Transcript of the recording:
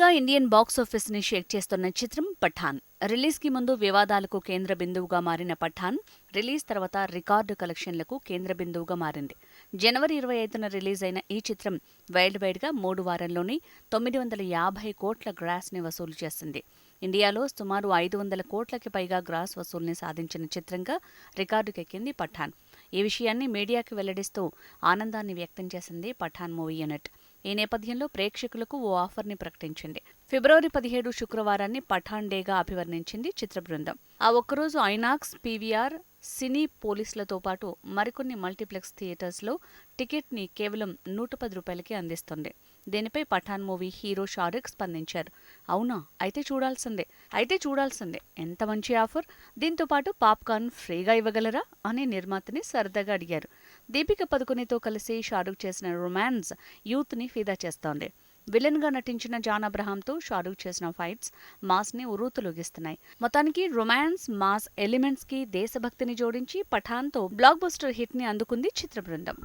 గా Indian box ఆఫీస్ని షేక్ చేస్తున్న చిత్రం పఠాన్. రిలీజ్కి ముందు వివాదాలకు కేంద్ర బిందువుగా మారిన పఠాన్ రిలీజ్ తర్వాత రికార్డు కలెక్షన్లకు కేంద్ర బిందువుగా మారింది. జనవరి ఇరవై ఐదున రిలీజ్ అయిన ఈ చిత్రం వైల్డ్ వైడ్గా మూడు వారంలోనే తొమ్మిది వందల యాభై కోట్ల గ్రాస్ని వసూలు చేసింది. ఇండియాలో సుమారు ఐదు వందల కోట్లకి పైగా గ్రాస్ వసూల్ని సాధించిన చిత్రంగా రికార్డుకెక్కింది పఠాన్. ఈ విషయాన్ని మీడియాకి వెల్లడిస్తూ ఆనందాన్ని వ్యక్తం చేసింది పఠాన్ మూవీ యూనిట్. ఈ నేపథ్యంలో ప్రేక్షకులకు ఓ ఆఫర్ని ప్రకటించింది. ఫిబ్రవరి పదిహేడు శుక్రవారాన్ని పఠాన్ డేగా అభివర్ణించింది చిత్ర బృందం. ఆ ఒక్కరోజు ఐనాక్స్ పీవీఆర్ సినీ పోలీసులతో పాటు మరికొన్ని మల్టీప్లెక్స్ థియేటర్స్లో టికెట్ని కేవలం నూట పది రూపాయలకి అందిస్తుంది. దీనిపై పఠాన్ మూవీ హీరో షారుఖ్ స్పందించారు. అవునా? అయితే చూడాల్సిందే. అయితే చూడాల్సిందే. ఎంత మంచి ఆఫర్? దీంతో పాటు పాప్కార్న్ ఫ్రీగా ఇవ్వగలరా? అని నిర్మాతని సరదాగా అడిగారు. దీపిక పదుకునితో కలిసి షారుఖ్ చేసిన రొమాన్స్ యూత్ని ఫిదా చేస్తోంది. విలన్గా నటించిన జాన్ అబ్రహాంతో షారూక్ చేసిన ఫైట్స్ మాస్ని ని మొత్తానికి రొమాన్స్ మాస్ ఎలిమెంట్స్కి దేశభక్తిని జోడించి పఠాన్తో బ్లాక్ బస్టర్ హిట్ని అందుకుంది చిత్ర బృందం.